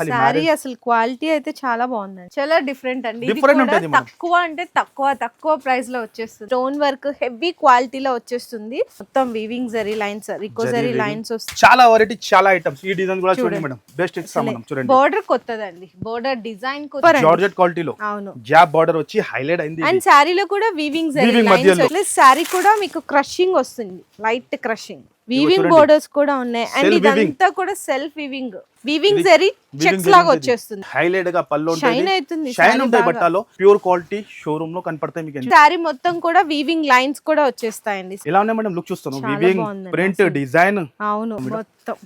marriage- అసలు quality అయితే చాలా బాగుందండి. చాలా డిఫరెంట్ అండి. ఇది కూడా. తక్కువ అంటే తక్కువ తక్కువ ప్రైస్లో వచ్చేస్తుంది. స్టోన్ వర్క్ హెవీ క్వాలిటీలో వచ్చేస్తుంది. మొత్తం వీవింగ్ జరీ లైన్స్ రికో జరీ. లైన్స్ వస్తుంది చాలా వెరైటీ చాలా ఐటమ్స్ ఈ డిజైన్ కూడా చూడండి. మేడం బెస్ట్ ఇస్తాం మనం చూడండి. బోర్డర్ కొత్తదండి. బోర్డర్ డిజైన్ కొత్త జార్జెట్ క్వాలిటీలో అవును. జాబ్ బార్డర్ వచ్చి హైలైట్ అయింది అండ్ శారీలో కూడా వీవింగ్ జరీ లైన్స్ శారీ కూడా మీకు క్రషింగ్ వస్తుంది. Light crushing weaving. బోర్డర్స్ కూడా ఉన్నాయి. అండ్. ఇదంతా కూడా self weaving weaving zari checks లాగా. వచ్చేస్తుంది. హైలైట్గా పళ్ళు షైన్ అవుతుంది షైన్ ఉంటాయి. బట్టలో ప్యూర్ క్వాలిటీ షోరూమ్లో కనపడతాయి మీకు శారీ మొత్తం కూడా వీవింగ్ లైన్స్ కూడా వచ్చేస్తాయండి. ఎలా ఉన్నాయి మేడం? లుక్ చూస్తాను వివింగ్ ప్రింట్. డిజైన్ అవును మొత్తం.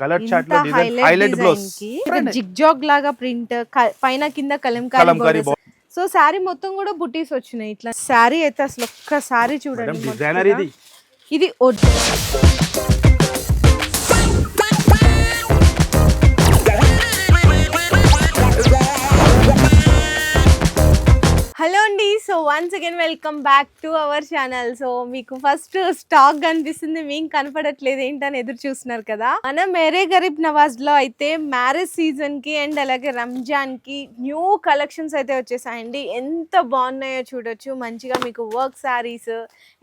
కలర్ చార్ట్లో design highlight blouse zig zag లాగా ప్రింట్ పైన కింద కలంకారీ సో శారీ మొత్తం కూడా బుటీస్ వచ్చినాయి. ఇట్లా శారీ అయితే అసలు ఒక్క శారీ చూడండి డిజైనర్. ఇది. ఇది original so once again welcome back to our channel so మీకు ఫస్ట్ స్టాక్ కనిపిస్తుంది మీకు కనపడట్లేదు ఏంటని ఎదురు చూస్తున్నారు కదా? మన మేరే గరీబ్ నవాజ్లో అయితే మ్యారేజ్ సీజన్కి అండ్ అలాగే రంజాన్కి న్యూ కలెక్షన్స్ అయితే వచ్చేసాయండి. ఎంత బాగున్నాయో చూడొచ్చు. మంచిగా మీకు వర్క్ శారీస్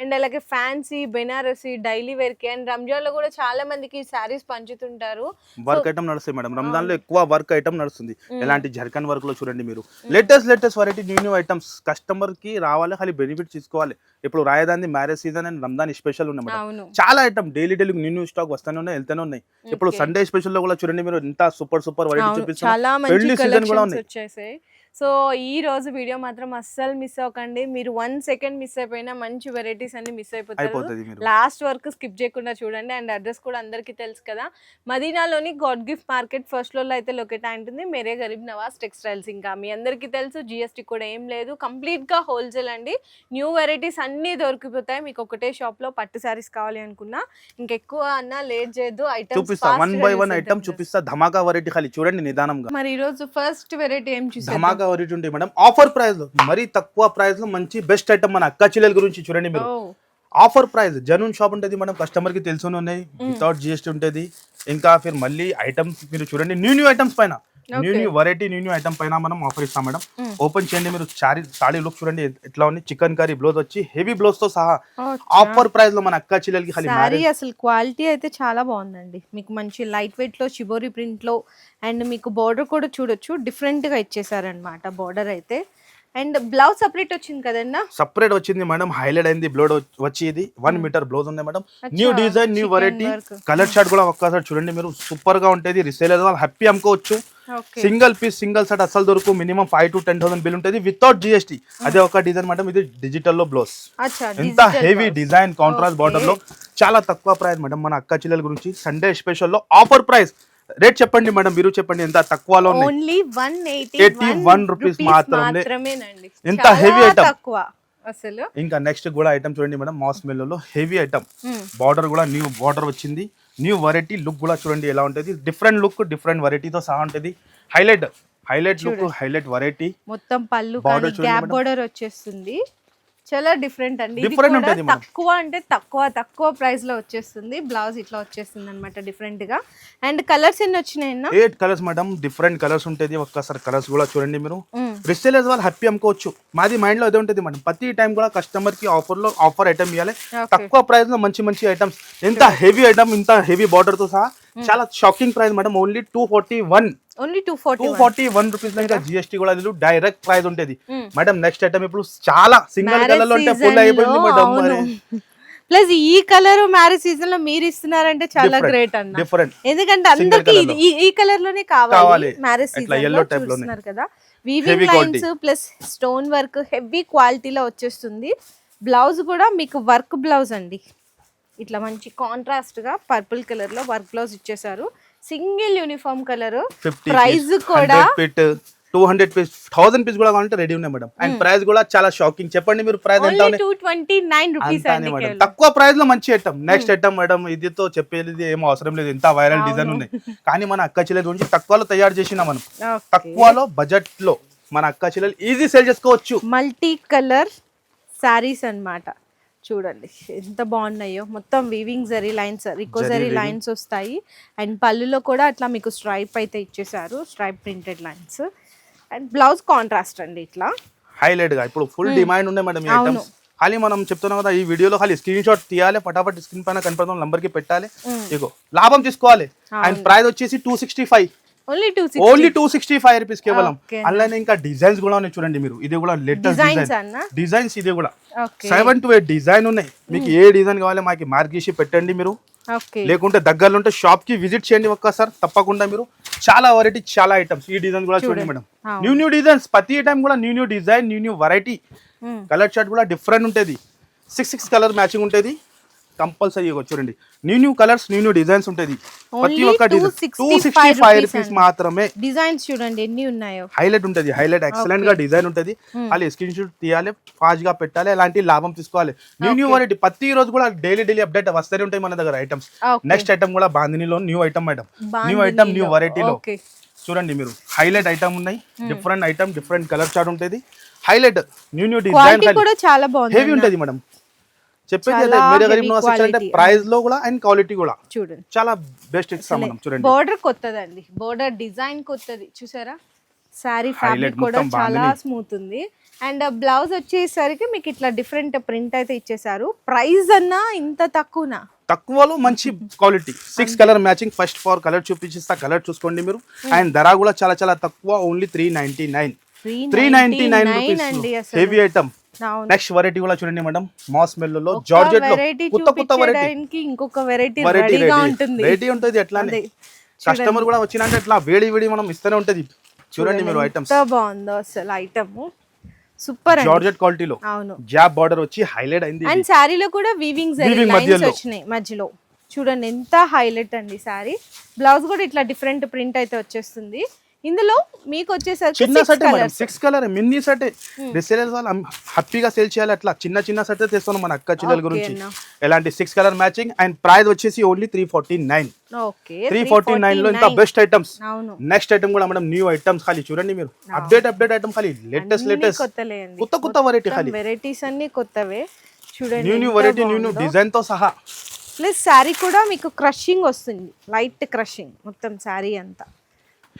అండ్ అలాగే ఫ్యాన్సీ బెనారసీ డైలీ వేర్కి అండ్ రంజాన్లో కూడా చాలా మందికి శారీస్ పంచుతుంటారు. వర్క్ ఐటమ్ నడుస్తాయి మేడం రంజాన్లో ఎక్కువ వర్క్ ఐటమ్ నడుస్తుంది. ఎలాంటి జర్కన్ వర్క్లో చూడండి మీరు. Latest latest variety new new items customer కి రావాలి ఖాళీ బెనిఫిట్ తీసుకోవాలి. ఇప్పుడు రాయదాని marriage season and Ramzan special ఉన్నాయి చాలా item daily daily new new stock వస్తూనే ఉన్నాయి వెళ్తూనే ఉన్నాయి. ఇప్పుడు. సండే స్పెషల్లో కూడా చూడండి మీరు ఎంత సూపర్ సూపర్ వెరైటీ చాలా పెళ్ళి సీజన్ కూడా ఉన్నాయి. సో ఈ రోజు వీడియో మాత్రం అస్సలు మిస్ అవ్వకండి. మీరు వన్ సెకండ్ మిస్ అయిపోయినా మంచి వెరైటీస్ అన్ని మిస్ అయిపోతారు. లాస్ట్ వరకు స్కిప్ చేయకుండా చూడండి. అండ్ అడ్రస్ కూడా అందరికీ తెలుసు కదా. మదీనాలోని గాడ్ గిఫ్ట్ మార్కెట్ ఫస్ట్ ఫ్లోర్లో అయితే లొకేట్ అయి ఉంటుంది. మేరే గరీబ్ నవాజ్ టెక్స్టైల్స్ ఇంకా మీ అందరికీ తెలుసు. జిఎస్టీ కూడా ఏం లేదు. కంప్లీట్గా హోల్సేల్ అండి. న్యూ వెరైటీస్ అన్నీ దొరికిపోతాయి. మీకు ఒకటే షాప్లో పట్టు శారీస్ కావాలి అనుకున్నా. ఇంకెక్కువ అన్నా లేట్ చేయొద్దు. చూపిస్తా. వన్ బై వన్ ఐటమ్ చూపిస్తా. ధమాకా వెరైటీ ఖాళీ. చూడండి నిదానంగా. మరి ఈ రోజు ఫస్ట్ వెరైటీ ఏం ధమాకా వెరైటీ ఉంటాయి మేడం. ఆఫర్ ప్రైస్లో మరీ తక్కువ ప్రైస్లో మంచి బెస్ట్ ఐటమ్ మన అక్క చెల్లెల గురించి చూడండి మీరు. ఆఫర్ ప్రైస్ జనూన్ షాప్ ఉంటుంది మేడం కస్టమర్కి తెలుసునే ఉన్నాయి వితౌట్ జిఎస్టీ ఉంటుంది. ఇంకా ఫిర్ మళ్ళీ ఐటమ్స్ మీరు చూడండి న్యూ న్యూ ఐటమ్స్ పైన. New new variety new new item పైన మనం ఆఫర్ ఇస్తాం మేడం. ఓపెన్ చేయండి మీరు సారీ సాడీ లుక్ చూడండి ఎట్లా ఉంది. చికెన్ కర్రీ బ్లౌజ్ వచ్చి హెవీ బ్లౌజ్తో సహా ఆఫర్ ప్రైస్లో మన అక్క చెల్లెలకి మ్యారేజ్ అసలు క్వాలిటీ అయితే చాలా బాగుందండి. మీకు మంచి లైట్ వెయిట్లో చిబోరి ప్రింట్లో అండ్ మీకు బార్డర్ కూడా చూడొచ్చు. డిఫరెంట్గా ఇచ్చేసారనమాట బార్డర్ అయితే. అండ్ బ్లౌజ్ సపరేట్ వచ్చింది కదన్నా సపరేట్ వచ్చింది మేడం. హైలైట్ అయింది బ్లౌజ్ వచ్చి ఇది. వన్ మీటర్ బ్లౌజ్ ఉంది madam. New design new variety. Colour short కూడా ఒక్కసారి చూడండి మీరు. సూపర్గా ఉంటుంది. రిసేలర్ హ్యాపీ అమ్ముకోవచ్చు సింగిల్ పీస్ సింగిల్ సెట్ అసలు దొరకు. Minimum five to ten thousand bill ఉంటుంది వితౌట్ జిఎస్టీ అదే ఒక డిజైన్ మేడం ఇది డిజిటల్లో బ్లౌజ్ ఎంత హెవీ డిజైన్ కాంట్రాస్ట్. బార్డర్లో. చాలా తక్కువ ప్రైస్ మేడం మన అక్క చెల్లెల గురించి. సండే స్పెషల్లో ఆఫర్ ప్రైస్ రేట్ చెప్పండి మేడం మీరు చెప్పండి ఎంత తక్కువలో ఉన్నాయి? ఓన్లీ వన్ ఎయిటీ 81 rupees మాత్రమే. ఎంత item. తక్కువ. అసలు? ఇంకా నెక్స్ట్ కూడా ఐటమ్ చూడండి madam marshmallow heavy item. Border కూడా న్యూ బార్డర్ వచ్చింది. న్యూ వెరైటీ లుక్ కూడా చూడండి ఎలా ఉంటుంది. డిఫరెంట్ లుక్ డిఫరెంట్ వెరైటీతో సహా ఉంటుంది. Highlight highlight look highlight variety మొత్తం పళ్ళు గ్యాప్ మేడం. బోర్డర్ వచ్చేస్తుంది. చాలా డిఫరెంట్ అండి. తక్కువ అంటే తక్కువ తక్కువ ప్రైస్లో వచ్చేస్తుంది. బ్లౌజ్ ఇట్లా వచ్చేస్తుంది అనమాట డిఫరెంట్గా. అండ్ కలర్స్ ఎన్ని వచ్చినాయన్నా eight colours madam different colours ఉంటుంది. ఒక్కసారి కలర్స్ కూడా చూడండి మీరు. రిసేలర్స్ వాళ్ళు హ్యాపీ అమ్ముకోవచ్చు. మాది మైండ్లో అదే ఉంటుంది మేడం ప్రతి టైం కూడా కస్టమర్కి ఆఫర్లో ఆఫర్ ఐటమ్ ఇవ్వాలి. తక్కువ ప్రైస్లో మంచి మంచి ఐటమ్స్ ఎంత హెవీ ఐటమ్ ఇంత హెవీ బార్డర్తో సహా చాలా shocking price madam only two forty one only two forty two forty one rupees ఇంకా జిఎస్టీ కూడా లేదు డైరెక్ట్ ప్రైస్ ఉంటుంది. మేడం నెక్స్ట్ ఐటమ్ ఇప్పుడు చాలా సింగిల్ కలర్లో ఉంటే ఫుల్ అయిపోయింది మేడం మరి ప్లస్ ఈ కలర్ మ్యారేజ్ సీజన్లో మీరు ఇస్తున్నారంటే చాలా. గ్రేట్ అన్న డిఫరెంట్ ఎందుకంటే అందరికి లో. ఈ కలర్లోనే కావాలి. మ్యారేజ్ సీజన్లో. చూస్తున్నారు కదా weaving. Lines plus stone work heavy క్వాలిటీలో వచ్చేస్తుంది బ్లౌజ్ కూడా మీకు వర్క్ బ్లౌజ్ అండి ఇట్లా మంచి కాంట్రాస్ట్గా పర్పుల్ కలర్లో వర్క్ బ్లౌజ్ ఇచ్చేసారు సింగిల్ యూనిఫామ్ కలర్ ప్రైస్ కూడా two hundred piece thousand piece కూడా కావాలంటే రెడీ ఉన్నాయి మేడం అండ్ ప్రైస్ కూడా చాలా షాకింగ్ చెప్పండి మీరు ప్రైస్ ఎంత మేడం. తక్కువ ప్రైస్లో మంచి ఐటమ్ నెక్స్ట్ ఐటమ్ మేడం ఇదితో చెప్పేది ఏం అవసరం లేదు. ఎంత వైరల్ డిజైన్ ఉన్నాయి. కానీ మన అక్క చెల్లెల గురించి తక్కువలో తయారు చేసిన మనం. తక్కువలో బడ్జెట్లో మన అక్క చెల్లెలు ఈజీ సేల్ చేసుకోవచ్చు. మల్టీ కలర్ శారీస్ అన్నమాట. చూడండి. ఎంత బాగున్నాయో. మొత్తం వీవింగ్ జరీ లైన్స్ రికో జరీ. లైన్స్ వస్తాయి. అండ్ పళ్ళులో కూడా అట్లా మీకు స్ట్రైప్ అయితే ఇచ్చేసారు stripe printed lines and blouse contrast అండి ఇట్లా. హైలైట్గా. ఇప్పుడు ఫుల్ డిమాండ్ ఉన్నాయి మేడం అవును. ఖాళీ మనం చెప్తున్నాం కదా ఈ వీడియోలో ఖాళీ స్క్రీన్ షాట్ తీయాలి ఫటాఫట్ స్క్రీన్ పైన కనపడుతున్న నంబర్కి పెట్టాలి. ఇగో లాభం తీసుకోవాలి. అండ్ ప్రైస్ వచ్చేసి two sixty five only two sixty five rupees కేవలం. అలానే ఇంకా డిజైన్స్ కూడా ఉన్నాయి చూడండి మీరు. ఇది కూడా లేటెస్ట్ డిజైన్ డిజైన్స్ ఇది కూడా. సెవెన్ టు ఎయిట్ డిజైన్ ఉన్నాయి. మీకు ఏ డిజైన్ కావాలి మాకు మార్క్ చేసి పెట్టండి మీరు. లేకుంటే దగ్గరలో ఉంటే షాప్కి విజిట్ చేయండి ఒక్కసారి. తప్పకుండా మీరు. చాలా వెరైటీ చాలా ఐటమ్స్ ఈ డిజైన్ కూడా చూడండి మేడం. న్యూ న్యూ డిజైన్స్ ప్రతి టైం కూడా new new design new new variety colour chart కూడా డిఫరెంట్ ఉంటుంది. సిక్స్ సిక్స్ కలర్ మ్యాచింగ్ ఉంటుంది. కంపల్సరీ చూడండి. New new colours new new designs ఉంటుంది. ప్రతి ఒక్క design 265 two sixty five rupees. మాత్రమే డిజైన్స్ చూడంండి ఎన్ని ఉన్నాయో. హైలైట్ ఉంటుంది. హైలైట్ ఎక్సలెంట్గా డిజైన్ ఉంటుంది. అది స్క్రీన్ షాట్ తీయాలి ఫాస్ట్గా పెట్టాలి అలాంటి లాభం తీసుకోవాలి. న్యూ న్యూ వెరైటీ ప్రతి రోజు కూడా డైలీ డైలీ అప్డేట్ వస్తూనే ఉంటాయి మన దగ్గర ఐటమ్స్. నెక్స్ట్ ఐటమ్ కూడా బాందినిలో new item madam new item new వెరైటీలో చూడండి మీరు. హైలైట్ ఐటమ్ ఉన్నాయి. Different item different colour chart ఉంటుంది. Highlight new new design heavy ఉంటుంది మేడం చెప్పేది అదే మీరే గరీబ్ నివాస్ అంటే. ప్రైస్లో కూడా అండ్ క్వాలిటీ కూడా. చూడండి. చాలా బెస్ట్ ఇస్తాం మనం చూడండి. బోర్డర్ కొత్తదండి. బోర్డర్ డిజైన్ కొత్తది. చూసారా? శారీ ఫ్యాబ్రిక్ కూడా చాలా. స్మూత్ ఉంది. అండ్ బ్లౌజ్ వచ్చేసరికి మీకు ఇట్లా డిఫరెంట్ ప్రింట్ అయితే ఇచ్చేసారు. ప్రైస్ అన్నా ఇంత తక్కువనా? తక్కువలో మంచి quality six colour matching first four colour చూపించిస్తా colour చూసుకోండి మీరు. అండ్ ధర కూడా చాలా చాలా తక్కువ only three ninety nine three ninety nine heavy item next variety కూడా చూడండి మేడం. మాస్ మెల్లో లో జార్జెట్లో కొత్త కొత్త వెరైటీ ఇంకొక వెరైటీ రెడీగా రెడీ ఉంటుంది. రెడీ ఉంటుంది ఎట్లానే. కస్టమర్ కూడా వచ్చినంటే ఎట్లా వేడి వేడి మనం ఇస్తూనే ఉంటది. చూడండి మీరు ఐటమ్స్ బాగుందో అసలు ఐటమ్ సూపర్ జార్జెట్ క్వాలిటీలో అవును. జాబ్ బార్డర్ వచ్చి హైలైట్ అయింది. అండ్ శారీలో కూడా వీవింగ్ Weaving లైన్స్ మధ్యలో. వచ్చినాయి మధ్యలో. చూడండి ఎంత హైలైట్ అండి శారీ బ్లౌజ్ కూడా ఇట్లా డిఫరెంట్ ప్రింట్ అయితే వచ్చేస్తుంది. ఇందులో మీకు వచ్చేసరికి చిన్న six set madam colours. Six colour mini set resellers వాళ్ళు హ్యాపీగా సేల్ చేయాలి అట్లా. చిన్న చిన్న సెట్ తెస్తున్నాం మన అక్క చెల్లెల గురించి. ఎలాంటి six colour matching and price వచ్చేసి only three forty nine three forty నైన్లో ఇంకా బెస్ట్ ఐటమ్స్ నెక్స్ట్ ఐటమ్ కూడా మేడం న్యూ ఐటమ్స్ ఖాళీ. చూడండి మీరు. అప్డేట్ అప్డేట్ ఐటమ్ ఖాళీ. లేటెస్ట్ లేటెస్ట్ కొత్త కొత్త వెరైటీ ఖాళీ. వెరైటీస్ అన్ని కొత్తవే. చూడండి new new variety new new. డిజైన్తో సహా. ప్లస్ శారీ కూడా మీకు క్రషింగ్ వస్తుంది. లైట్ క్రషింగ్ మొత్తం శారీ అంతా.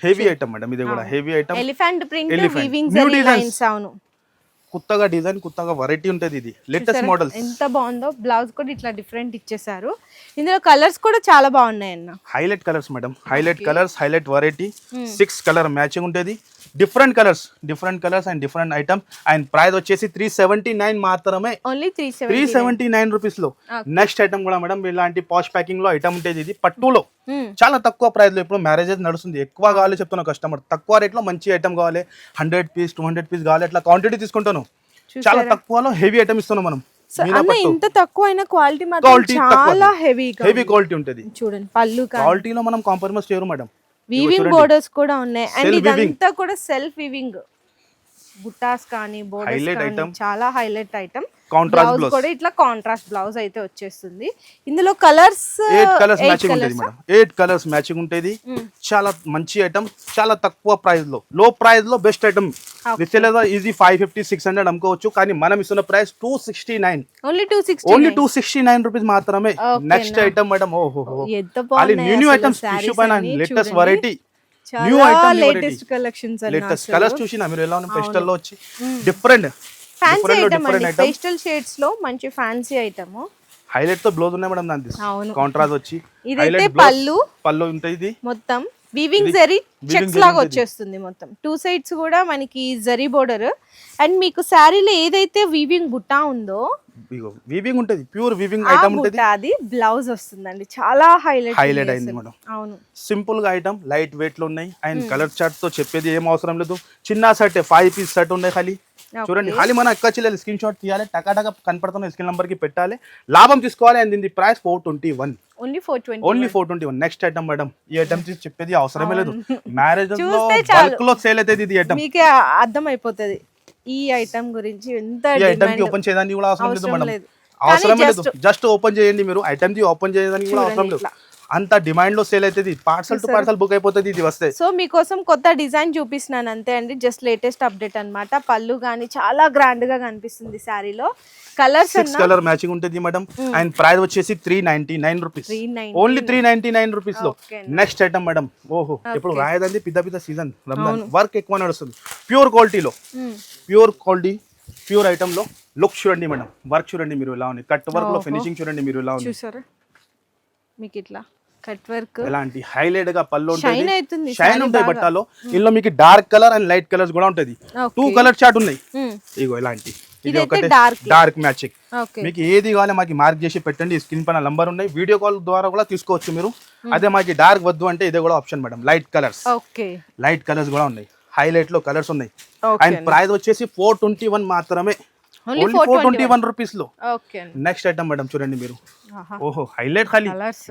హెవీ ఐటమ్ మేడం ఇది కూడా heavy item. Elephant print. Weaving designs. Lines అవును. కొత్తగా డిజైన్ కొత్తగా వెరైటీ ఉంటుంది ఇది. లేటెస్ట్? మోడల్స్ ఎంత బాగుందో. బ్లౌజ్ కూడా ఇట్లా డిఫరెంట్ ఇచ్చేసారు. ఇందులో కలర్స్ కూడా చాలా బాగున్నాయి అన్న highlight colours madam highlight colours highlight variety six colour matching ఉంటుంది. Different colours different colours and different item and price వచ్చేసి త్రీ సెవెంటీ నైన్ మాత్రమే త్రీ సెవెంటీ నైన్ రూపీస్లో. నెక్స్ట్ ఐటమ్ కూడా మేడం ఇలాంటి పాష్ ప్యాకింగ్లో ఐటమ్ ఉంటుంది ఇది పట్టులో. చాలా తక్కువ ప్రైస్లో ఇప్పుడు మ్యారేజెస్ నడుస్తుంది. ఎక్కువ కావాలి చెప్తున్నా కస్టమర్ తక్కువ రేట్లో మంచి ఐటమ్ కావాలి. Hundred piece two hundred piece కావాలి. అట్లా క్వాంటిటీ తీసుకుంటాను. చాలా తక్కువలో హెవీ ఐటమ్ ఇస్తున్నాం మనం. ఇంత తక్కువ అయిన క్వాలిటీ మాత్రం చాలా హెవీగా హెవీ క్వాలిటీ ఉంటుంది. చూడండి పళ్ళు క్వాలిటీలో మనం కాంప్రమైజ్ చేయరు మేడం వీవింగ్ బోర్డర్స్ కూడా ఉన్నాయి. అండ్. ఇదంతా కూడా సెల్ఫ్ వీవింగ్ బుట్టాస్ కానీ బోర్డర్స్. చాలా హైలైట్ ఐటమ్ బ్లౌజ్. కూడా ఇట్లా కాంట్రాస్ట్ బ్లౌజ్ అయితే వచ్చేస్తుంది. ఇందులో కలర్స్ ఎయిట్ కలర్స్ మ్యాచింగ్ ఉంటుంది మేడం. ఎయిట్ కలర్స్ మ్యాచింగ్ ఉంటుంది. చాలా మంచి ఐటమ్ చాలా తక్కువ ప్రైస్లో. లో ప్రైస్లో best item reseller easy five fifty six hundred అమ్ముకోవచ్చు. కానీ మనం ఇస్తున్న price two sixty nine only two sixty only two sixty nine rupees మాత్రమే నెక్స్ట్ ఐటమ్ మేడం ఓహో అది న్యూ న్యూ ఐటమ్స్ టిష్యూ పైన latest. Variety new item latest collections latest colours చూసినా మీరు ఎలా ఉన్నాయి? పెస్టల్లో వచ్చి. డిఫరెంట్ ఫ్యాన్సీ ఐటమ్ అండి. పేస్టల్ షేడ్స్లో మంచి ఫ్యాన్సీ ఐటమ్ హైలైట్తో బ్లౌజ్ ఉన్నాయి మేడం దాని. కాంట్రాస్ట్ వచ్చి. ఇదైతే పళ్ళు. పళ్ళు ఉంటుంది మొత్తం. వీవింగ్ జరీ చెక్స్ లాగా వచ్చేస్తుంది మొత్తం. టూ సైడ్స్ కూడా మనకి జరీ బోర్డర్ అండ్ మీకు శారీలో ఏదైతే వీవింగ్ బుట్ట ఉందో వీవింగ్ ఉంటుంది ప్యూర్ వీవింగ్ ఐటమ్ ఉంటుంది. అది బ్లౌజ్ వస్తుందండి. చాలా హైలైట్ హైలైట్ అయింది మేడం. అవును. సింపుల్గా ఐటమ్ లైట్ వెయిట్లో ఉన్నాయి. అండ్ కలర్ చార్ట్తో చెప్పేది ఏం అవసరం లేదు. చిన్న షర్ట్ ఫైవ్ పీస్ షర్ట్ ఉన్నాయి ఖాళీ. చూడండి ఖాళీ మన అక్క చెల్లెలు స్క్రీన్ షాట్ తీయాలి టకాటక కనపడుతున్న స్క్రీన్ నంబర్కి పెట్టాలి. లాభం తీసుకోవాలి అండ్ దీని price four twenty one only four twenty only four twenty one next item madam ఈ ఐటమ్ చెప్పేది అవసరమే లేదు. మ్యారేజ్లో సేల్ అవుతుంది ఇది ఐటమ్ మీకే అర్థం అయిపోతుంది ఈ ఐటమ్ గురించి ఎంత ఐటమ్కి ఓపెన్ చేయడానికి కూడా అవసరం లేదు అవసరం మేడం లేదు. అవసరం కానీ లేదు జస్ట్ ఓపెన్ చేయండి మీరు ఐటమ్ ది ఓపెన్ చేయడానికి కూడా అవసరం లేదు. అంత డిమాండ్లో సేల్ అవుతుంది. పార్సల్ టు పార్సల్ బుక్ అయిపోతుంది ఇది వస్తే. సో మీకోసం కొత్త డిజైన్ చూపిస్తున్నాను. అంతే అండి. జస్ట్ లేటెస్ట్ అప్డేట్ అన్నమాట. పళ్ళు కానీ చాలా గ్రాండ్గా కనిపిస్తుంది శారీలో. కలర్స్ సిక్స్ కలర్ మ్యాచింగ్ ఉంటుంది మేడం. అండ్ ప్రైస్ వచ్చేసి three ninety nine rupees 399. Only three ninety nine రూపీస్లో. Next item madam. ఓహో ఇప్పుడు రాయదండి పెద్ద పెద్ద సీజన్ రంజాన్ వర్క్ ఎక్కువ నడుస్తుంది. ప్యూర్ క్వాలిటీలో. ప్యూర్ క్వాలిటీ ప్యూర్ ఐటమ్లో. లుక్ చూడండి మేడం. వర్క్ చూడండి మీరు ఇలా ఉంది. కట్ వర్క్లో ఫినిషింగ్ చూడండి మీరు ఇలా ఉంది. చూసారా? మీకు ఇట్లా. Cut work. ఎలాంటి హైలైట్గా పళ్ళు అవుతుంది షైన్ ఉంటాయి. బట్టాలో ఇందులో మీకు dark colour and light colours కూడా ఉంటది. టూ కలర్ చార్ట్ ఉన్నాయి. మ్మ్. ఇగో ఇలాంటి. ఇది ఒకటి. డార్క్ మ్యాచింగ్ మీకు ఏది కావాలి మాకు మార్క్ చేసి పెట్టండి. స్క్రీన్ పైన నంబర్ ఉన్నాయి. వీడియో కాల్ ద్వారా కూడా తీసుకోవచ్చు మీరు. అదే మాకు డార్క్ వద్దు అంటే ఇదే కూడా option madam light colours okay light colours కూడా ఉన్నాయి. హైలైట్లో కలర్స్ ఉన్నాయి. అండ్ ప్రైస్ వచ్చేసి ఫోర్ ట్వంటీ వన్ మాత్రమే. ఓన్లీ ఫోర్ ట్వంటీ వన్ రూపీస్లో. నెక్స్ట్ ఐటమ్ మేడం చూడండి మీరు. ఓహో హైలైట్ ఖాళీ.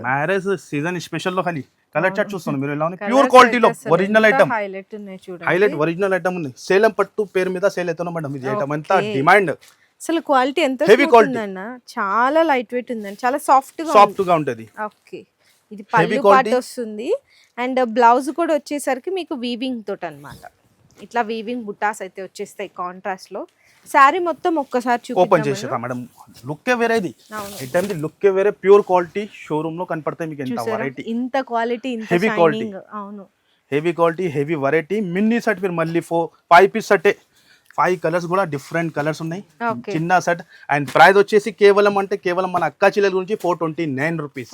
మ్యారేజ్ సీజన్ స్పెషల్లో ఖాళీ. కలర్ చార్ట్ చూస్తున్నాను మీరు ఎలా ఉంది ప్యూర్ క్వాలిటీలో original item highlight original item ఉంది. సేలం పట్టు పేరు మీద సేల్ అవుతున్నా మేడం ఇది ఐటమ్ అంతా డిమాండ్ అసలు క్వాలిటీ ఎంత quality. ఉందన్న? చాలా లైట్ వెయిట్ ఉందండి. చాలా సాఫ్ట్గా సాఫ్ట్గా ఉంటది. ఓకే ఇది పళ్ళు పాటు వస్తుంది. అండ్ బ్లౌజ్ కూడా వచ్చేసరికి మీకు వీవింగ్ తోటి అన్నమాట ఇట్లా వీవింగ్ బుట్టాస్ అయితే వచ్చేస్తాయి కాంట్రాస్ట్లో. శారీ మొత్తం ఒక్కసారి ఓపెన్ చేసేదా మేడం. లుక్ వేరేది అవును. ఐటమ్ ది లుక్ వేరే ప్యూర్ క్వాలిటీ షోరూమ్లో కనపడతాయి మీకు ఎంత వెరైటీ ఇంత క్వాలిటీ ఇంత quality. షైనింగ్ అవును. Heavy quality heavy variety mini set మీరు మళ్ళీ four five piece set five colours కూడా డిఫరెంట్ కలర్స్ ఉన్నాయి. చిన్న సెట్ అండ్ ప్రైస్ వచ్చేసి కేవలం అంటే కేవలం మన అక్క చిల్లల గురించి four twenty nine rupees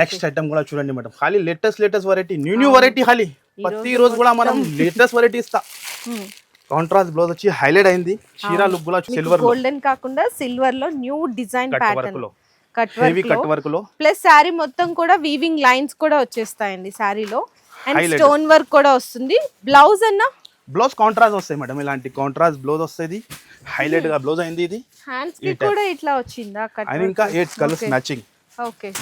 next item కూడా చూడండి మేడం. ఖాళీ latest latest variety new new variety ఖాళీ ప్రతి రోజు కూడా మనం లేటెస్ట్ వెరైటీ ఇస్తా. కాంట్రాస్ట్ బ్లౌజ్ వచ్చి హైలైట్ అయింది. చీర లుక్ కూడా సిల్వర్ గోల్డెన్ కాకుండా సిల్వర్లో న్యూ డిజైన్ ప్యాటర్న్లో. కట్ వర్క్ కట్ వర్క్లో. ప్లస్ శారీ మొత్తం కూడా వీవింగ్ లైన్స్ కూడా వచ్చేస్తాయండి శారీలో అండ్. స్టోన్ వర్క్ కూడా వస్తుంది. బ్లౌజ్ అన్న? బ్లౌజ్ కాంట్రాస్ట్ వస్తాయి మేడం ఇలాంటి కాంట్రాస్ట్ బ్లౌజ్ వస్తుంది. హైలైట్గా బ్లౌజ్ అయింది ఇది. హ్యాండ్స్కి కూడా ఇట్లా వచ్చిందా కట్ ఇంకా eight colours matching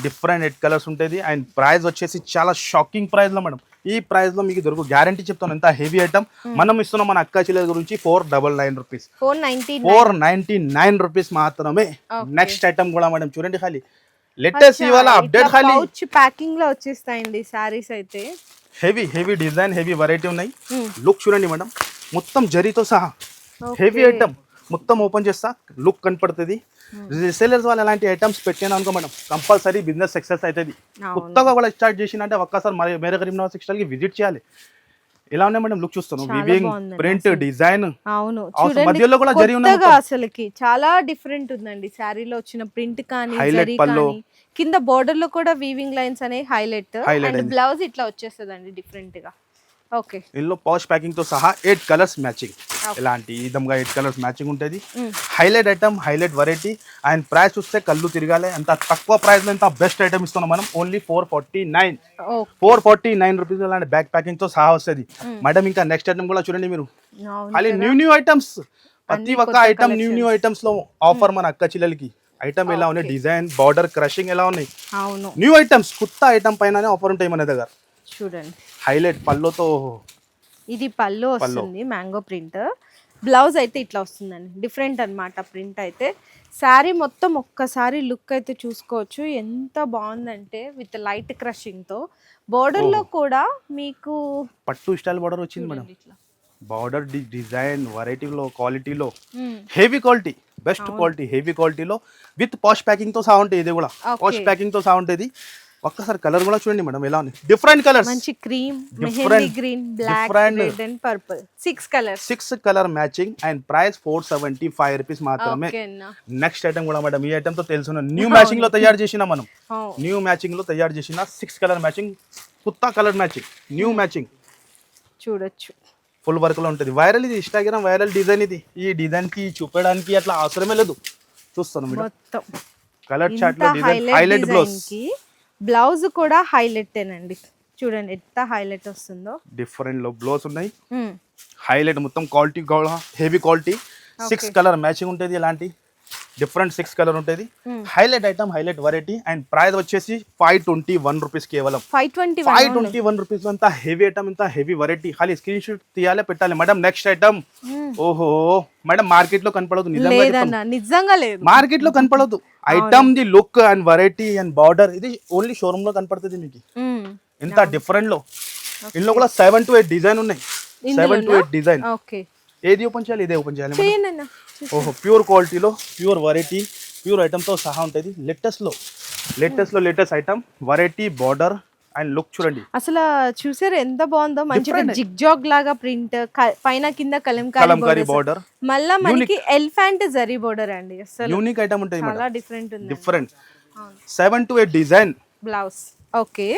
different eight colours ఉంటుంది. అండ్ ప్రైస్ వచ్చేసి చాలా షాకింగ్ ప్రైస్లో మేడం. ఈ ప్రైస్లో మీకు దొరుకు గ్యారంటీ చెప్తాను ఎంత హెవీ ఐటమ్ మనం ఇస్తున్నాం మన అక్క చెల్లెల గురించి four double nine rupees four ninety nine rupees మాత్రమే. నెక్స్ట్ ఐటమ్ కూడా మేడం చూడండి ఖాళీ. లేటెస్ట్ ఇవాళ అప్డేట్ ఖాళీ. ప్యాకింగ్లో వచ్చేస్తాయండి శారీస్ అయితే. Heavy heavy design heavy variety ఉన్నాయి. Hmm. లుక్ చూడండి మేడం. మొత్తం జరీతో సహా. హెవీ ఐటమ్ మొత్తం ఓపెన్ చేస్తా. లుక్ కనపడుతుంది. రీసెలర్స్ వాళ్ళు అలాంటి ఐటమ్స్ పెట్టినా అనుకో మేడం కంపల్సరీ బిజినెస్ సక్సెస్ అవుతుంది. కొత్తగా కూడా స్టార్ట్ చేసినంటే ఒక్కసారి మరి మేరే నవాజ్కి విజిట్ చేయాలి. ఇలా ఉన్నాయి మేడం లుక్ చూస్తాను చాలా వివింగ్ ప్రింట్ డిజైన్ అవును. మధ్యలో కూడా జరీ ఉన్నాయి అసలుకి చాలా డిఫరెంట్ ఉందండి. శారీలో వచ్చిన ప్రింట్ కానీ. కానీ కింద బోర్డర్లో కూడా వీవింగ్ లైన్స్ అనేవి హైలైట్ అండ్. బ్లౌజ్ ఇట్లా వచ్చేస్తుందండి డిఫరెంట్గా. ఇందులో పౌచ్ ప్యాకింగ్తో సహా ఎయిట్ కలర్స్ మ్యాచింగ్ ఇలాంటి విధంగా ఎయిట్ కలర్స్ మ్యాచింగ్ ఉంటుంది. Highlight item highlight variety and price చూస్తే కళ్ళు తిరగాలి. అంత తక్కువ ప్రైస్లో ఎంత బెస్ట్ ఐటమ్ ఇస్తున్నాం మనం. Only four forty nine four forty nine rupees అలాంటి బ్యాక్ ప్యాకింగ్తో సహా వస్తుంది. మేడం ఇంకా నెక్స్ట్ ఐటమ్ కూడా చూడండి మీరు. ఖాళీ న్యూ న్యూ ఐటమ్స్ ప్రతి ఒక్క ఐటమ్ న్యూ న్యూ ఐటమ్స్లో ఆఫర్ మన అక్క చిల్లలకి. ఐటమ్ ఎలా ఉన్నాయి? డిజైన్ బార్డర్ క్రషింగ్ ఎలా ఉన్నాయి? న్యూ ఐటమ్స్ కొత్త ఐటమ్ పైన ఆఫర్ ఉంటాయి మన దగ్గర. చూడండి. హైలైట్ పళ్ళుతో ఇది పళ్ళు వస్తుంది మ్యాంగో ప్రింట్. బ్లౌజ్ అయితే ఇట్లా వస్తుందండి. డిఫరెంట్ అన్నమాట ప్రింట్ అయితే. శారీ మొత్తం ఒక్కసారి లుక్ అయితే చూసుకోవచ్చు. ఎంత బాగుందంటే విత్ లైట్ క్రషింగ్తో లో కూడా మీకు పట్టు స్టైల్ బార్డర్ వచ్చింది మేడం. బార్డర్ డిజైన్ వెరైటీలో క్వాలిటీలో. Heavy quality best quality heavy క్వాలిటీలో విత్ పాష్ ప్యాకింగ్తో సహా ఉంటాయి ఇది కూడా. పాష్ ప్యాకింగ్తో సహా ఉంటుంది. ఒక్కసారి కలర్ కూడా చూడండి మేడం ఎలా ఉంది డిఫరెంట్ కలర్స్ మంచి cream mehndi green black red and purple six colours six colour matching and price four seventy five rupees మాత్రమే. నెక్స్ట్ ఐటమ్ కూడా మేడం ఈ ఐటమ్తో తెలుసు న్యూ మ్యాచింగ్లో తయారు చేసిన మనం. న్యూ మ్యాచింగ్లో తయారు చేసిన సిక్స్ కలర్ మ్యాచింగ్ కొత్త కలర్ మ్యాచింగ్ న్యూ మ్యాచింగ్ చూడొచ్చు. ఫుల్ వర్క్లో ఉంటుంది. వైరల్ ఇది ఇన్స్టాగ్రామ్ వైరల్ డిజైన్ ఇది. ఈ డిజైన్కి చూపడానికి అట్లా అవసరమే లేదు. చూస్తాను మేడం. మొత్తం. కలర్ చార్ట్ ఇంత లో డిజైన్ హైలైట్ బ్లౌజ్ బ్లౌజ్ కూడా హైలైట్ ఏనండి. చూడండి ఎంత హైలైట్ వస్తుందో. డిఫరెంట్లో బ్లౌజ్ ఉన్నాయి. హైలైట్ మొత్తం quality heavy quality. Six colour matching ఉంటుంది ఇలాంటి డిఫరెంట్ సిక్స్ కలర్ ఉంటుంది. Highlight item highlight variety and price వచ్చేసి ఫైవ్ ట్వంటీ వన్ రూపీస్ కేవలం. Five twenty five twenty one rupees అంత హెవీ ఐటమ్ ఇంత హెవీ వెరైటీ ఖాళీ స్క్రీన్ షాట్ తీయాలి పెట్టాలి. మేడం నెక్స్ట్ ఐటమ్ ఓహో మేడం మార్కెట్లో కనపడదు నిజంగా లేదు. మార్కెట్లో కనపడదు. Item the look and variety and border ఇది ఓన్లీ షోరూమ్లో కనపడుతుంది మీకు. ఇంత డిఫరెంట్లో. ఇందులో కూడా సెవెన్ టు ఎయిట్ డిజైన్ ఉన్నాయి. Seven to eight design okay ఏది ఓపెన్ చేయాలి? ఇదే ఓపెన్ చేయాలి. చేయండి ఓహో ప్యూర్ క్వాలిటీలో ప్యూర్ వెరైటీ ప్యూర్ ఐటమ్తో సహా ఉంటుంది. లేటెస్ట్లో లేటెస్ట్లో latest item variety border and look చూడండి. అసలు చూసారు ఎంత బాగుందో? మంచిగా. జిగ్ జాగ్ లాగా ప్రింట్ పైన కింద కలంకారీ. బార్డర్ మళ్ళా మనకి ఎలిఫెంట్ జరీ బోర్డర్ అండి అసలు. యూనిక్ ఐటమ్ ఉంటుంది చాలా డిఫరెంట్ ఉంది different seven to eight design blouse okay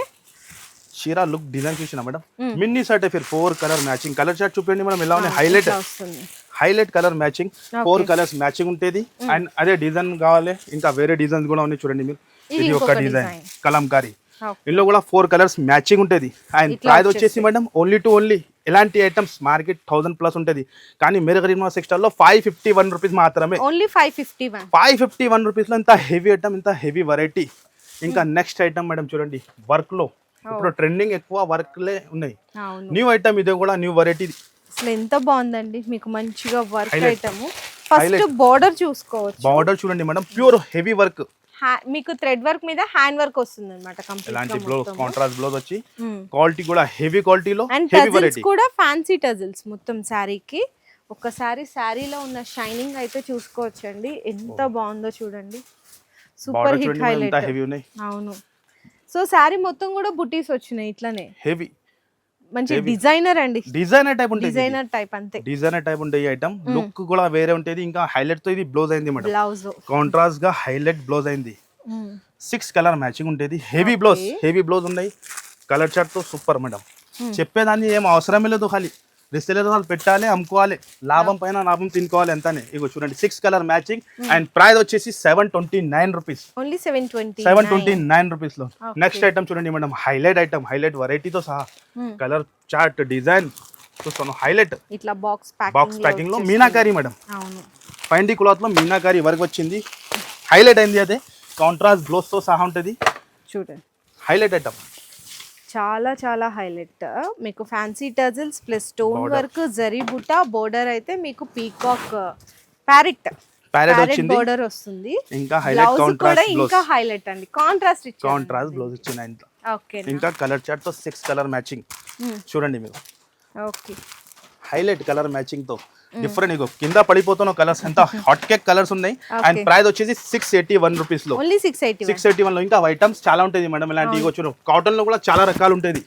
sheera look design చూసిన madam. Mini shirt Phir four colour matching. Colour shirt చూపించండి మేడం ఎలా ఉన్నాయి? Highlight highlight colour matching four colours matching ఉంటుంది. అండ్ అదే డిజైన్ కావాలి ఇంకా వేరే డిజైన్స్ కూడా ఉన్నాయి చూడండి మీరు. ఇది ఒక డిజైన్. కలంకారీ. ఇందులో కూడా ఫోర్ కలర్స్ మ్యాచింగ్ ఉంటుంది. అండ్ ప్రైస్ వచ్చేసి. మేడం ఓన్లీ టు ఓన్లీ ఎలాంటి ఐటమ్స్ మార్కెట్ థౌసండ్ ప్లస్ ఉంటుంది. కానీ మీరు గరీబ్ సెక్స్టార్లో ఫైవ్ ఫిఫ్టీ వన్ రూపీస్ మాత్రమే. Only five fifty one five fifty one రూపీస్లో ఇంత హెవీ ఐటమ్ ఇంత హెవీ వెరైటీ ఇంకా నెక్స్ట్ ఐటమ్ మేడం చూడండి వర్క్లో ఇప్పుడు ట్రెండింగ్ ఎక్కువ వర్క్లే ఉన్నాయి అవును. న్యూ ఐటమ్ ఇది కూడా న్యూ వెరైటీ అసలు ఎంత బాగుందండి. మీకు మంచిగా వర్క్. ఐటమ్. ఫస్ట్ బోర్డర్ చూసుకోవచ్చు. బార్డర్ చూడండి మేడం. Pure heavy work. మీకు థ్రెడ్ వర్క్ మీద హ్యాండ్ వర్క్ వస్తుంది అనమాట కంప్లీట్ బ్లౌజ్ కాంట్రాస్ట్ బ్లౌజ్ వచ్చి క్వాలిటీ కూడా హెవీ క్వాలిటీలో అండ్ హెవీ టజిల్స్ కూడా ఫ్యాన్సీ టజిల్స్ మొత్తం శారీకి. ఒక్కసారి శారీలో ఉన్న షైనింగ్ అయితే చూసుకోవచ్చండి. ఎంత బాగుందో చూడండి. Super hit highlight. హెవీ ఉన్నాయి. అవును. సో శారీ మొత్తం కూడా బుటీస్ వచ్చినాయి ఇట్లానే. హెవీ. మంచి డిజైనర్ అండి. డిజైనర్ టైప్ ఉంటుంది డిజైనర్ టైప్ అంతే. డిజైనర్ టైప్ ఉండే ఐటమ్ లుక్ కూడా వేరే ఉంటుంది. ఇంకా హైలైట్తో ఇది బ్లౌజ్ అయింది మేడం. బ్లౌజ్ కాంట్రాస్ట్గా హైలైట్ బ్లౌజ్ అయింది. సిక్స్ కలర్ మ్యాచింగ్ ఉంటుంది. హెవీ బ్లౌజ్ హెవీ బ్లౌజ్ ఉన్నాయి. కలర్ చార్ట్తో సూపర్ మేడం. చెప్పేదాన్ని ఏం అవసరమే లేదు ఖాళీ. రిసెలర్ వాళ్ళు పెట్టాలి అమ్ముకోవాలి లాభం పైన లాభం తినుకోవాలి ఎంతనే? ఇగో చూడండి six colour matching and price వచ్చేసి seven twenty nine rupees only seven twenty seven twenty nine రూపీస్లో నెక్స్ట్ ఐటమ్ చూడండి మేడం హైలైట్ ఐటమ్ హైలైట్ వెరైటీతో సహా. కలర్ చార్ట్ డిజైన్ చూస్తాను హైలైట్ ఇట్లా బాక్స్ బాక్స్ ప్యాకింగ్లో మీనాకారి మేడం ఫైండీ క్లాత్లో మీనాకారి వర్క్ వచ్చింది. హైలైట్ అయింది అదే? కాంట్రాస్ట్ బ్లౌజ్తో సహా ఉంటుంది. చూడండి. హైలైట్ ఐటమ్ చాలా చాలా హైలైట్. మీకు fancy tassels plus stone work zari బుట్ట బోర్డర్ అయితే మీకు పీకాక్ ప్యారెట్ బోర్డర్ వస్తుంది. ఇంకా హైలైట్ కూడా ఇంకా హైలైట్ అండి. కాంట్రాస్ట్ ఇచ్చారు కాంట్రాస్ట్ బ్లౌజ్ ఇచ్చిన ఇంకా కలర్ చార్ట్తో సిక్స్ కలర్ మ్యాచింగ్ చూడండి మీరు. ఓకే హైలైట్ కలర్ మ్యాచింగ్తో డిఫరెంట్ ఇగో. కింద పడిపోతున్న కలర్స్ ఎంత హాట్ కేక్ కలర్స్ ఉన్నాయి. అండ్. ప్రైస్ వచ్చేసి సిక్స్ ఎయిటీ వన్ రూపీస్లో సిక్స్ ఎయిటీ వన్లో. ఇంకా ఐటమ్స్ చాలా ఉంటుంది మేడం. ఇలాంటి ఇగో కాటన్లో కూడా చాలా రకాలు ఉంటుంది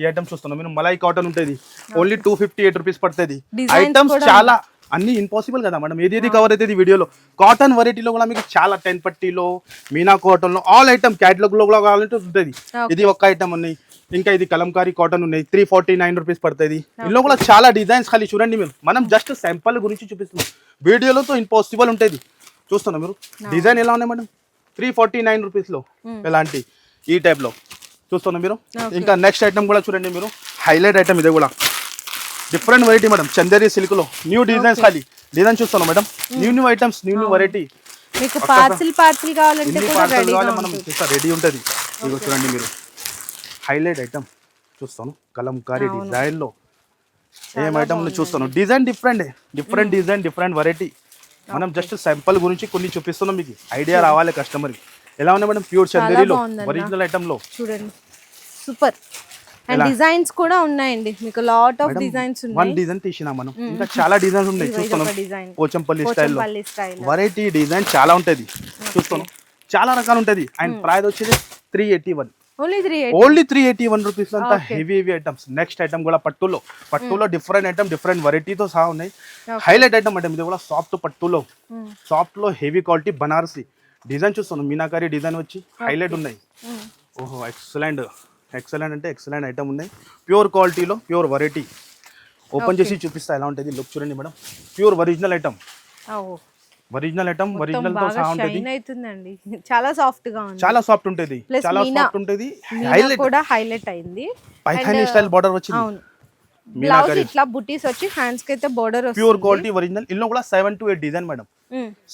ఈ ఐటమ్ చూస్తున్నాం. మీరు మలై కాటన్ ఉంటుంది only two fifty eight rupees పడుతుంది ఐటమ్స్ చాలా అన్ని ఇంపాసిబుల్ కదా మేడం. ఏది ఏది కవర్ అవుతుంది వీడియోలో కాటన్ వెరైటీలో కూడా మీకు చాలా టెన్ పట్టీలో మీనా కాటన్లో ఆల్ ఐటమ్ క్యాటలాగ్లో కూడా కావాలంటే ఉంటుంది. ఇది ఒక్క ఐటమ్ ఉన్నాయి ఇంకా ఇది కలంకారీ కాటన్ ఉన్నాయి. త్రీ ఫార్టీ నైన్ రూపీస్ పడుతుంది ఇందులో కూడా చాలా డిజైన్స్ ఖాళీ చూడండి మీరు. మనం జస్ట్ శాంపుల్ గురించి చూపిస్తున్నాం. వీడియోలో తో ఇంపాసిబుల్ ఉంటుంది. చూస్తున్నాం మీరు? డిజైన్ ఎలా ఉన్నాయి మేడం? త్రీ ఫార్టీ నైన్ రూపీస్లో ఎలాంటి? ఈ టైప్లో చూస్తున్నాం మీరు? ఇంకా నెక్స్ట్ ఐటమ్ కూడా చూడండి మీరు. హైలైట్ ఐటమ్ ఇది కూడా. డిఫరెంట్ వెరైటీ మేడం చందేరి సిల్క్లో న్యూ డిజైన్స్ ఖాళీ. డిజైన్ చూస్తున్నాం madam new new items new new variety మీకు పార్సిల్ పార్సిల్ కావాలంటే కూడా రెడీ ఉంటుంది. ఇగో చూడండి మీరు. హైలైట్ ఐటమ్ చూస్తాను. కలంకారీ డిజైన్లో ఏం ఐటమ్ చూస్తాను. Design different different design different variety మనం జస్ట్ శాంపుల్ గురించి కొన్ని చూపిస్తున్నాం మీకు. ఐడియా రావాలి కస్టమర్కి. ఎలా ఉన్నాయి మేడం ప్యూర్ చందేరిలో. ఒరిజినల్ ఐటమ్లో? చూడండి. సూపర్ అండ్ డిజైన్స్ కూడా ఉన్నాయండి. మీకు లాట్ ఆఫ్ డిజైన్స్ వన్ ఉన్నాయి. డిజైన్ తీసినా మనం. ఇంకా చాలా డిజైన్స్ ఉన్నాయి. చూస్తున్నాం. పోచంపల్లి స్టైల్లో వెరైటీ డిజైన్ చాలా ఉంటుంది. చూస్తున్నాం. చాలా రకాలు ఉంటుంది. అండ్ ప్రైస్ వచ్చేసి three eighty one only three eighty one rupees అంతా heavy heavy items next item కూడా పట్టులో. పట్టులో డిఫరెంట్ ఐటమ్ డిఫరెంట్ వెరైటీతో సహా ఉన్నాయి. హైలైట్ ఐటమ్ ఐటమ్ ఇది కూడా సాఫ్ట్ పట్టులో. సాఫ్ట్లో హెవీ క్వాలిటీ బనారసి. డిజైన్ చూస్తున్నాం మీనాకారి డిజైన్ వచ్చి హైలైట్ ఉన్నాయి. ఓహో ఎక్సలెంట్ ఎక్సలెంట్ అంటే ఎక్సలెంట్ ఐటమ్ ఉన్నాయి. ప్యూర్ క్వాలిటీలో ప్యూర్ వెరైటీ ఓపెన్ చేసి చూపిస్తా ఎలా ఉంటుంది. లుక్ చూడండి madam. Pure original item original item ఒరిజినల్తో సహా ఉంటుంది. అవుతుందండి. చాలా సాఫ్ట్గా ఉంది. చాలా సాఫ్ట్ ఉంటుంది. చాలా సాఫ్ట్ ఉంటుంది. హైలైట్ కూడా హైలైట్ అయింది. పైథానీ స్టైల్ బార్డర్ వచ్చింది. అవును. బ్లౌజ్ ఇట్లా బుటీస్ వచ్చి హ్యాండ్స్కి అయితే బోర్డర్ ప్యూర్ క్వాలిటీ ఒరిజినల్ ఇందులో కూడా seven to eight design madam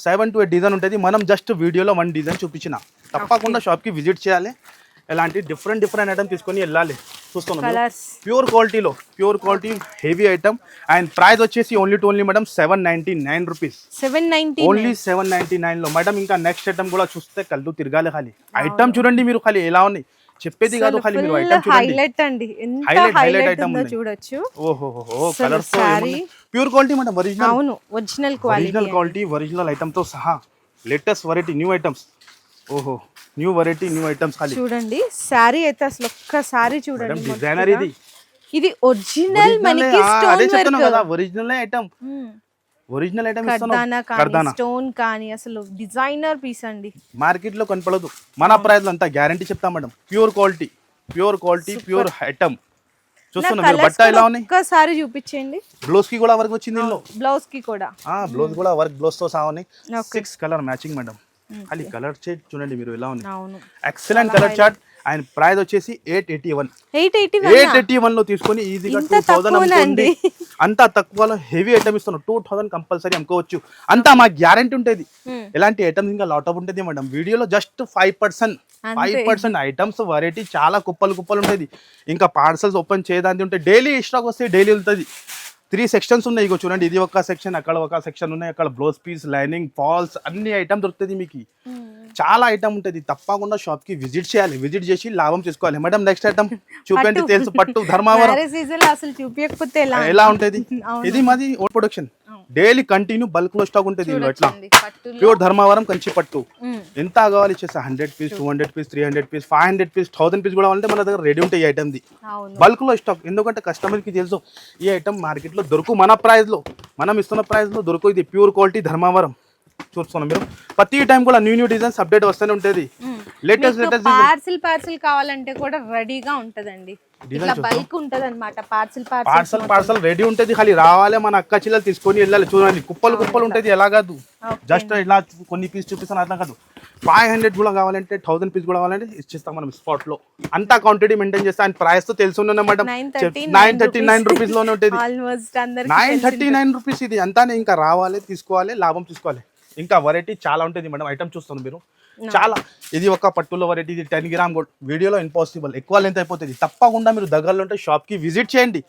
seven to eight design ఉంటుంది. మనం జస్ట్ వీడియోలో వన్ డిజైన్ చూపించిన. తప్పకుండా షాప్కి విజిట్ చేయాలి. ఇలాంటి డిఫరెంట్ డిఫరెంట్ ఐటమ్ తీసుకొని వెళ్ళాలి. చూస్తున్నాం ప్యూర్ క్వాలిటీలో pure quality heavy item and price వచ్చేసి only to only madam seven ninety nine rupees seven ninety only seven ninety నైన్లో. మేడం ఇంకా నెక్స్ట్ ఐటమ్ కూడా చూస్తే కళ్ళు తిరగాలి ఖాళీ. ఐటమ్ చూడండి మీరు ఖాళీ. ఎలా ఉన్నాయి? చెప్పేది కాదు ఖాళీ మీరు ఐటమ్ చూడండి. హైలైట్ అండి. ఎంత హైలైట్ ఉందో ఉన్నాయి. చూడొచ్చు. ఓహో అసలు colours saree- pure quality madam original అవును original quality original quality original ఐటమ్తో సహా. లేటెస్ట్ వెరైటీ న్యూ ఐటమ్స్ ఓహో. న్యూ వెరైటీ న్యూ ఐటమ్స్ ఖాళీ. చూడండి శారీ అయితే అసలు ఒక్కసారి చూడండి డిజైనర్ ఇది. ఇది? ఒరిజినల్ మనకి స్టోన్ చెప్తున్నా వర్క్ కదా ఒరిజినల్ ఐటమ్ ఒరిజినల్ ఐటమ్ కర్దానా కానీ కర్దానా. స్టోన్ కానీ అసలు డిజైనర్ పీస్ అండి. మార్కెట్లో కనపడదు. మన ప్రైస్ అంతా గ్యారంటీ చెప్తాం madam. Pure quality pure quality pure item చూస్తున్నా మీరు బట్ట ఎలా ఉన్నాయి? ఒక్కసారి చూపించండి. బ్లౌజ్కి కూడా వర్క్ వచ్చింది బ్లౌజ్కి కూడా. బ్లౌజ్ కూడా వర్క్ బ్లౌజ్తో సహా ఉన్నాయి. Okay. Six colour matching madam అది కలర్ షేడ్ చూడండి మీరు ఎలా ఉంది. Excellent colour chart and price వచ్చేసి eight eighty one eight eighty వన్లో తీసుకొని ఈజీగా టూ థౌసండ్ అమ్ముకోండి. అంత తక్కువలో హెవీ ఐటమ్ ఇస్తున్నాం టూ థౌసండ్ కంపల్సరీ అమ్ముకోవచ్చు. అంతా మా గ్యారంటీ ఉంటుంది. Hmm. ఎలాంటి ఐటమ్స్ ఇంకా లాట్ ఆఫ్ ఉంటుంది మేడం వీడియోలో just five percent five percent items variety చాలా కుప్పలు కుప్పలు ఉంటుంది. ఇంకా పార్సల్స్ ఓపెన్ చేయడానికి ఉంటే డైలీ స్టాక్ వస్తే డైలీ వెళ్తుంది. త్రీ సెక్షన్స్ ఉన్నాయి ఇగో చూడండి. ఇది ఒక సెక్షన్ అక్కడ ఒక సెక్షన్ ఉన్నాయి. అక్కడ బ్లౌజ్ పీస్ లైనింగ్ ఫాల్స్ అన్ని ఐటమ్ దొరుకుతుంది మీకు. చాలా ఐటమ్ ఉంటుంది. తప్పకుండా షాప్కి విజిట్ చేయాలి. విజిట్ చేసి లాభం చేసుకోవాలి. మేడం నెక్స్ట్ ఐటమ్ చూపండి. తెలుసు పట్టు ధర్మావరం. అసలు చూపించకపోతే ఎలా? ఉంటది. ఇది మాది ఓట్ ప్రొడక్షన్ డైలీ కంటిన్యూ బల్క్లో స్టాక్ ఉంటుంది ఎట్లా? ప్యూర్ ధర్మవరం కంచి పట్టు. ఎంత కావాలి ఇచ్చేసి hundred piece two hundred piece three hundred piece five hundred piece thousand piece కూడా కావాలంటే మన దగ్గర రెడీ ఉంటాయి ఐటమ్ ది. బల్క్లో స్టాక్ ఎందుకంటే కస్టమర్కి తెలుసు ఈ ఐటమ్ మార్కెట్లో దొరుకు మన ప్రైస్లో మనం ఇస్తున్న ప్రైస్లో దొరుకు. ఇది ప్యూర్ క్వాలిటీ ధర్మవరం. చూస్తున్నాం మీరు. ప్రతి టైం కూడా న్యూ న్యూ డిజైన్స్ అప్డేట్ వస్తూనే ఉంటుంది. లేటెస్ట్ లేటెస్ట్ పార్సిల్ పార్సిల్ కావాలంటే కూడా రెడీగా ఉంటదండి. ఇట్లా బల్క్ ఉంటది అనమాట parcel parcel parcel parcel ready ఉంటుంది ఖాళీ. రావాలి మన అక్క చిల్లలు తీసుకొని వెళ్ళాలి. చూడండి కుప్పలు కుప్పలు ఉంటుంది ఎలా కాదు జస్ట్ ఇలా కొన్ని పీస్ చూపిస్తాను అట్లా కాదు. ఫైవ్ హండ్రెడ్ కూడా కావాలంటే థౌసండ్ పీస్ కూడా కావాలంటే ఇచ్చిస్తాం మనం స్పాట్లో. అంతా క్వాంటిటీ మెయింటైన్ చేస్తాం అండ్ ప్రైస్తో తెలిసి ఉన్నాం మేడం నైన్ థర్టీ నైన్ రూపీస్లోనే ఉంటుంది. నైన్ థర్టీ నైన్ రూపీస్ ఇది. అంతానే ఇంకా రావాలి తీసుకోవాలి లాభం తీసుకోవాలి. ఇంకా వెరైటీ చాలా ఉంటుంది మేడం ఐటమ్ చూస్తాను మీరు. చాలా. ఇది ఒక పట్టులో వెరైటీ ఇది టెన్ గ్రామ్ వీడియోలో ఇంపాసిబుల్ ఎక్కువ లెంత్ అయిపోతుంది. తప్పకుండా మీరు దగ్గరలో ఉంటే షాప్కి విజిట్ చేయండి.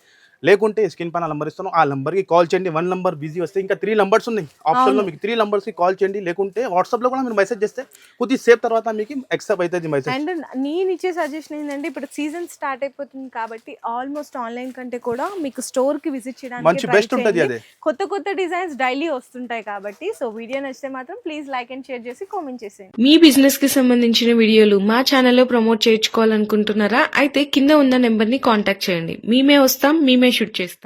లేకుంటే స్క్రీన్ పైన నంబర్ ఇస్తాను ఆ నంబర్కి కాల్ చేయండి. వన్ నంబర్ బిజీ వస్తే ఇంకా త్రీ నంబర్స్ ఉన్నాయి. ఆప్షన్లో మీకు త్రీ నంబర్స్కి కాల్ చేయండి. లేకుంటే వాట్సాప్లో కూడా మీరు మెసేజ్ చేస్తే కొద్ది సేపు తర్వాత మీకు ఎక్సెప్ట్ అవుతుంది మెసేజ్ అండ్ నేను ఇచ్చే సజెషన్ ఏంటంటే ఇప్పుడు సీజన్ స్టార్ట్ అయిపోతుంది కాబట్టి ఆల్మోస్ట్ ఆన్లైన్ కంటే కూడా మీకు స్టోర్కి విజిట్ చేయడానికి మంచి best ఉంటది. అదే. కొత్త కొత్త డిజైన్స్ డైలీ వస్తుంటాయి కాబట్టి సో వీడియో నచ్చితే మాత్రం ప్లీజ్ లైక్ అండ్ షేర్ చేసి కామెంట్ చేసేయండి. మీ బిజినెస్కి సంబంధించిన వీడియోలు మా ఛానల్లో ప్రమోట్ చేయించుకోవాలనుకుంటున్నారా? అయితే కింద ఉన్న నెంబర్ని కాంటాక్ట్ చేయండి. మేమే వస్తాం మేమే షూట్ చేస్తాను